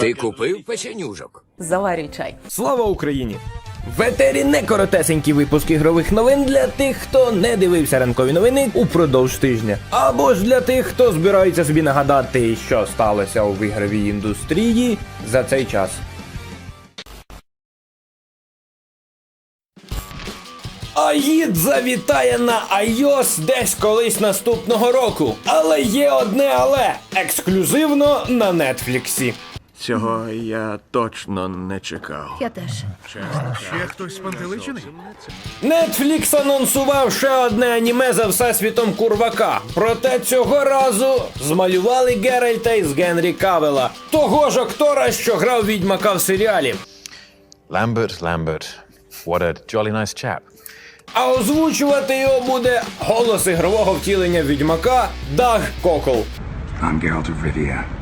Ти купив печенюжок? Заварюй чай. Слава Україні! В етері не коротесенький випуск ігрових новин для тих, хто не дивився ранкові новини упродовж тижня. Або ж для тих, хто збирається собі нагадати, що сталося у ігровій індустрії за цей час. Аїд завітає на iOS десь колись наступного року. Але є одне але ексклюзивно на Нетфліксі. Цього я точно не чекав. Я теж. Ще хтось спантеличений? Netflix анонсував ще одне аніме за всесвітом курвака. Проте цього разу змалювали Геральта із Генрі Кавела, того ж актора, що грав відьмака в серіалі. Lambert, Lambert. What a jolly nice chap. А озвучувати його буде голос ігрового втілення відьмака Даг Кокол. I'm Geralt of Rivia.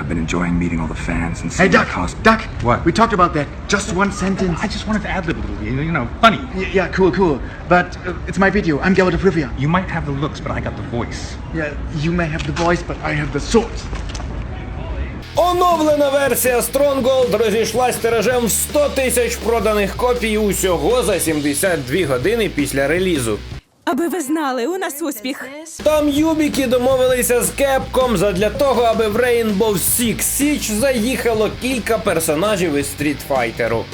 I've been enjoying meeting all the fans and Hey, seeing Duck! the cost. Duck! What? We talked about that. Just one sentence. I just wanted to add a little, you you know, funny. Y- yeah, cool, cool. But uh, it's my video. I'm Geralt of Rivia. You might have the looks, but I got the voice. Yeah, you may have the voice, but I have the sword. Оновлена версія Stronghold розійшлась тиражем в 100 тисяч проданих копій усього за 72 години після релізу. Аби ви знали, у нас успіх. Там юбіки домовилися з Capcom задля того, аби в Rainbow Six Siege заїхало кілька персонажів із стрітфайтеру.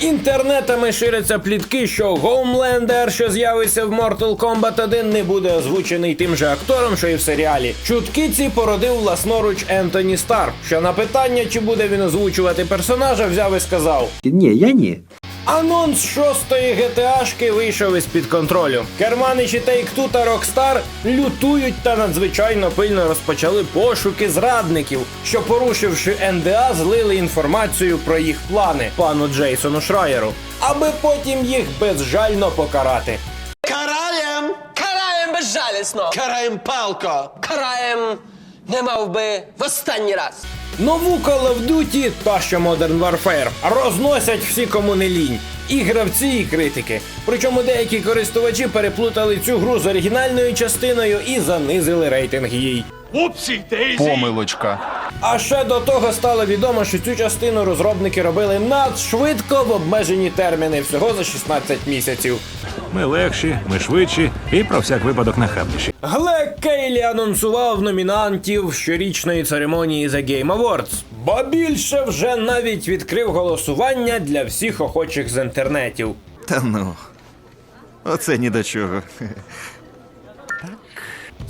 Інтернетами ширяться плітки, що Homelander, що з'явиться в Mortal Kombat 1, не буде озвучений тим же актором, що і в серіалі. Чутки ці породив власноруч Ентоні Старр, що на питання, чи буде він озвучувати персонажа, взяв і сказав: Ні, я ні. Анонс шостої ГТАшки вийшов із під контролю. Керманичі Take-Two та Rockstar лютують та надзвичайно пильно розпочали пошуки зрадників, що, порушивши НДА, злили інформацію про їх плани пану Джейсону Шрайеру, аби потім їх безжально покарати. Караєм! Караєм безжалісно! Караєм палко! Караєм не мав би в останній раз! Нову Call of Duty та що Modern Warfare розносять всі кому не лінь. І гравці, і критики. Причому деякі користувачі переплутали цю гру з оригінальною частиною і занизили рейтинг їй. Помилочка. А ще до того стало відомо, що цю частину розробники робили надшвидко в обмежені терміни всього за 16 місяців. Ми легші, ми швидші і про всяк випадок нахабніші. Глек Кейлі анонсував номінантів щорічної церемонії The Game Awards. Ба більше вже навіть відкрив голосування для всіх охочих з інтернетів. Та ну. Оце ні до чого.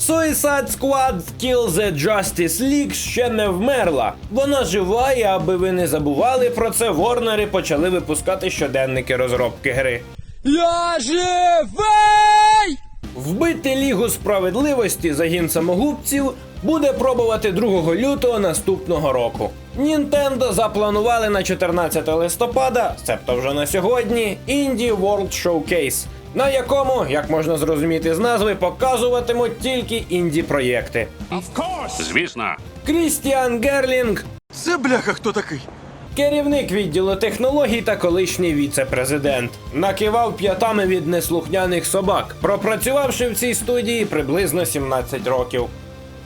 Suicide Squad Kill the Justice League ще не вмерла. Вона жива, і аби ви не забували про це, Ворнери почали випускати щоденники розробки гри. Я живий! Вбити Лігу справедливості загін самогубців буде пробувати 2 лютого наступного року. Нінтендо запланували на 14 листопада, себто вже на сьогодні, Indie World Showcase, на якому, як можна зрозуміти з назви, показуватимуть тільки інді проєкти. Звісно. Крістіан Герлінг, Це бляха хто такий? Керівник відділу технологій та колишній віце-президент, накивав п'ятами від неслухняних собак, пропрацювавши в цій студії приблизно 17 років.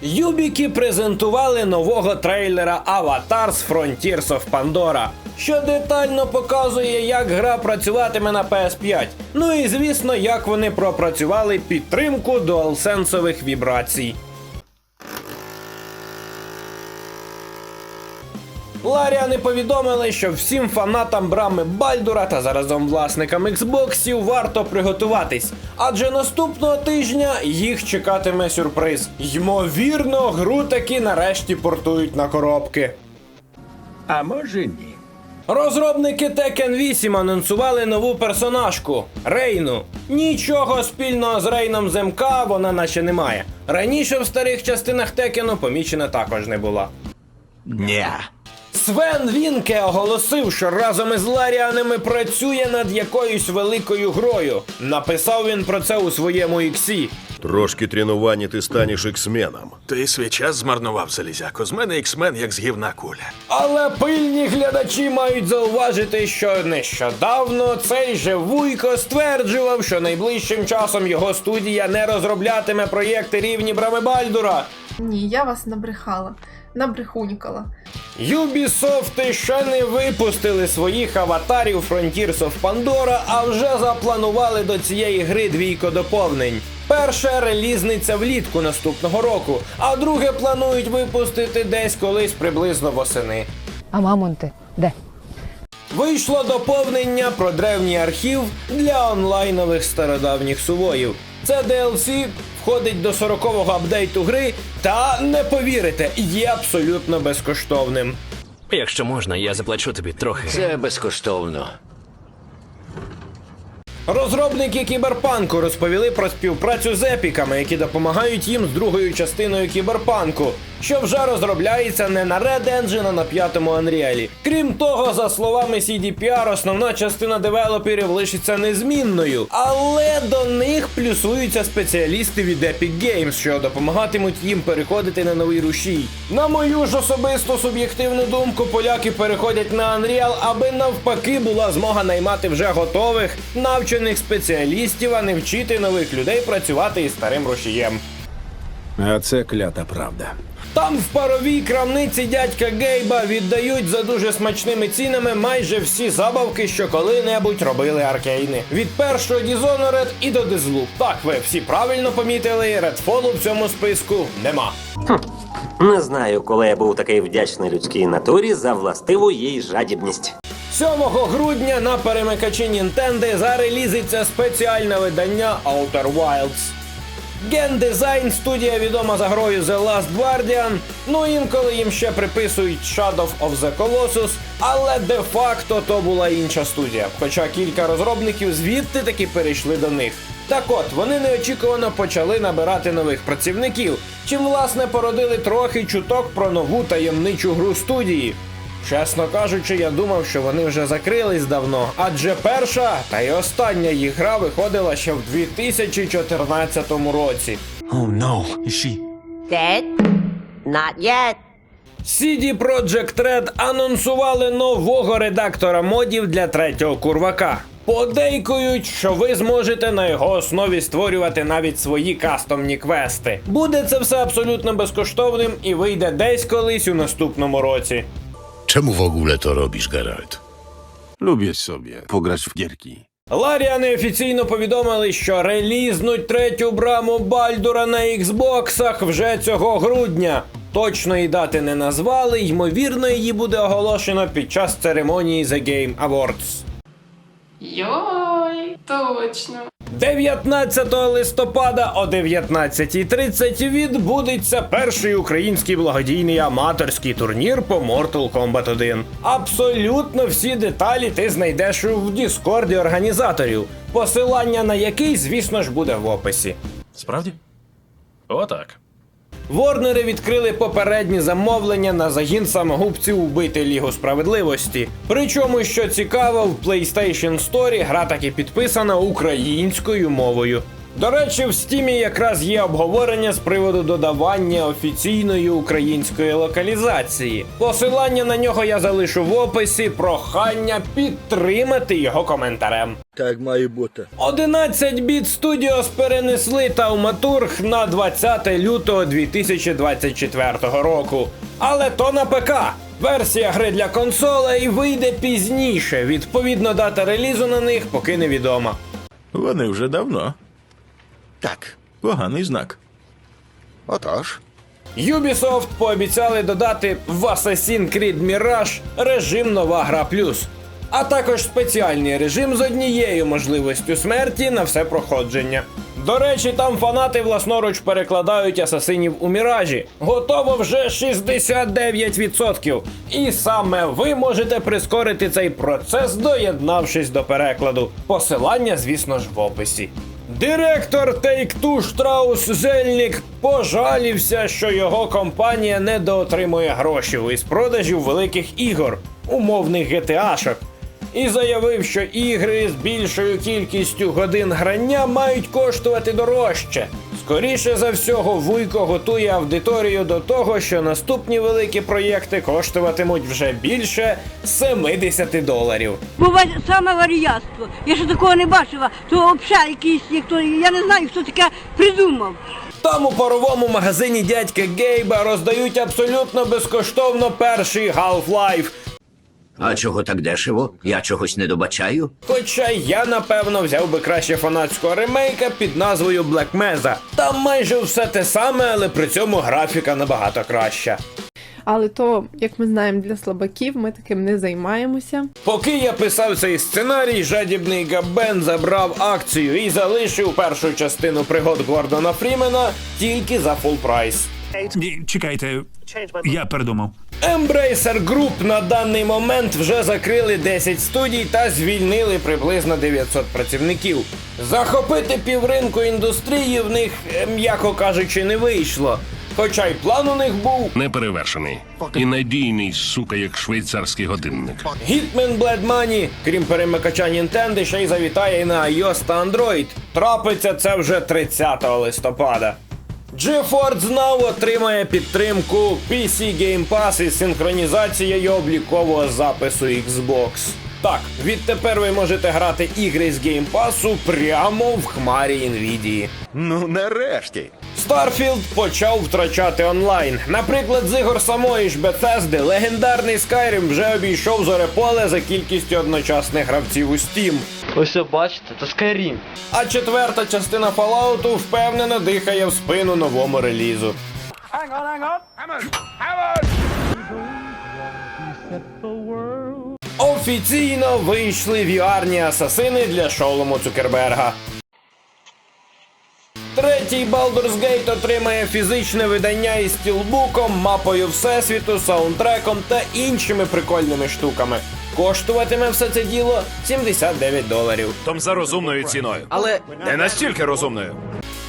Юбіки презентували нового трейлера Аватар з Frontiers of Pandora, що детально показує, як гра працюватиме на PS5. Ну і звісно, як вони пропрацювали підтримку дуалсенсових вібрацій. Ларіани повідомили, що всім фанатам брами Бальдура та заразом власникам Xboxів варто приготуватись, адже наступного тижня їх чекатиме сюрприз. Ймовірно, гру таки нарешті портують на коробки. А може ні. Розробники Tekken 8 анонсували нову персонажку Рейну. Нічого спільного з Рейном з МК вона наче не має. Раніше в старих частинах Текену помічена також не була. Ні. Свен Вінке оголосив, що разом із Ларіанами працює над якоюсь великою грою. Написав він про це у своєму іксі. Трошки тренування ти станеш іксменом. Ти свій час змарнував, залізяко. З мене іксмен, як з гівна куля. Але пильні глядачі мають зауважити, що нещодавно цей же Вуйко стверджував, що найближчим часом його студія не розроблятиме проєкти рівні Брами Бальдура. Ні, я вас набрехала. набрехунькала. Ubisoft ще не випустили своїх аватарів Frontiers of Pandora, а вже запланували до цієї гри двійко доповнень. Перше релізниться влітку наступного року, а друге планують випустити десь колись приблизно восени. А мамонти де? Вийшло доповнення про древній архів для онлайнових стародавніх сувоїв. Це DLC входить до 40-го апдейту гри та не повірите, є абсолютно безкоштовним. Якщо можна, я заплачу тобі трохи. Це безкоштовно. Розробники кіберпанку розповіли про співпрацю з епіками, які допомагають їм з другою частиною кіберпанку, що вже розробляється не на Red Engine, а на п'ятому Unreal. Крім того, за словами CDPR, основна частина девелоперів лишиться незмінною, але до них плюсуються спеціалісти від Epic Games, що допомагатимуть їм переходити на новий рушій. На мою ж особисту суб'єктивну думку, поляки переходять на Unreal, аби навпаки була змога наймати вже готових, навчених спеціалістів, а не вчити нових людей працювати із старим рушієм. А це клята правда. Там в паровій крамниці дядька Гейба віддають за дуже смачними цінами майже всі забавки, що коли-небудь робили аркейни. Від першого Dishonored і до Дезлу. Так, ви всі правильно помітили, Redfall в цьому списку нема. Не знаю, коли я був такий вдячний людській натурі за властиву їй жадібність. 7 грудня на перемикачі Nintendo зарелізиться спеціальне видання Outer Wilds. Гендизайн студія відома за грою The Last Guardian, ну інколи їм ще приписують Shadow of the Colossus, але де-факто то була інша студія, хоча кілька розробників звідти таки перейшли до них. Так от, вони неочікувано почали набирати нових працівників, чим власне породили трохи чуток про нову таємничу гру студії. Чесно кажучи, я думав, що вони вже закрились давно, адже перша та й остання їх гра виходила ще в 2014 році. Dead? Not yet. CD Projekt Red анонсували нового редактора модів для третього курвака. Подейкують, що ви зможете на його основі створювати навіть свої кастомні квести. Буде це все абсолютно безкоштовним і вийде десь колись у наступному році. Czemu w ogóle to robisz, Geralt? Lubię sobie pograć w gierki. Ларіани офіційно повідомили, що релізнуть третю браму Бальдура на Xboxах вже цього грудня. Точної дати не назвали, ймовірно, її буде оголошено під час церемонії The Game Awards. Йой, точно. 19 листопада о 19.30 відбудеться перший український благодійний аматорський турнір по Mortal Kombat 1. Абсолютно всі деталі ти знайдеш в Діскорді організаторів, посилання на який, звісно ж, буде в описі. Справді? Отак. Ворнери відкрили попередні замовлення на загін самогубців убити Лігу справедливості. Причому, що цікаво, в PlayStation Store гра таки підписана українською мовою. До речі, в стімі якраз є обговорення з приводу додавання офіційної української локалізації. Посилання на нього я залишу в описі. Прохання підтримати його коментарем. Так має бути. 11 біт Studios перенесли Тауматург на 20 лютого 2024 року. Але то на ПК. Версія гри для консолей вийде пізніше. Відповідно, дата релізу на них поки невідома. Вони вже давно. Так. Поганий знак. Отож. Ubisoft пообіцяли додати в Assassin's Creed Mirage режим Нова Гра Плюс, а також спеціальний режим з однією можливістю смерті на все проходження. До речі, там фанати власноруч перекладають асасинів у міражі. Готово вже 69%. І саме ви можете прискорити цей процес, доєднавшись до перекладу. Посилання, звісно ж, в описі. Директор Take-Two Штраус Зельнік пожалівся, що його компанія недоотримує гроші із продажів великих ігор, умовних GTA-шок. І заявив, що ігри з більшою кількістю годин грання мають коштувати дорожче. Скоріше за всього, Вуйко готує аудиторію до того, що наступні великі проєкти коштуватимуть вже більше 70 доларів. Буває саме варіятство. Я ще такого не бачила. То взагалі якийсь, як то, я не знаю, хто таке придумав. Там у паровому магазині дядька Гейба роздають абсолютно безкоштовно перший Half-Life. А чого так дешево? Я чогось не добачаю. Хоча я напевно взяв би краще фанатського ремейка під назвою Black Mesa. Там майже все те саме, але при цьому графіка набагато краща. Але то, як ми знаємо, для слабаків ми таким не займаємося. Поки я писав цей сценарій, жадібний Габен забрав акцію і залишив першу частину пригод Гордона Фрімена тільки за фул прайс. Ні, чекайте, я передумав. Embracer Group на даний момент вже закрили 10 студій та звільнили приблизно 900 працівників. Захопити півринку індустрії в них, е, м'яко кажучи, не вийшло. Хоча й план у них був. Неперевершений. І надійний, сука, як швейцарський годинник. Hitman Blood Money, крім перемикача Nintendo, ще й завітає і на iOS та Android. Трапиться це вже 30 листопада. GeForce Now отримає підтримку PC Game Pass із синхронізацією облікового запису Xbox. Так, відтепер ви можете грати ігри з Game Pass прямо в хмарі Nvidia. Ну, нарешті. Starfield почав втрачати онлайн. Наприклад, з ігор самої ж Bethesda легендарний Skyrim вже обійшов зореполе за кількістю одночасних гравців у Steam. Ось бачите, то Skyrim. А четверта частина Fallout впевнено дихає в спину новому релізу. Офіційно вийшли VR-ні асасини для шолому Цукерберга. Третій Baldur's Gate отримає фізичне видання із стілбуком, мапою всесвіту, саундтреком та іншими прикольними штуками. Коштуватиме все це діло 79 доларів. Том за розумною ціною. Але Не настільки розумною.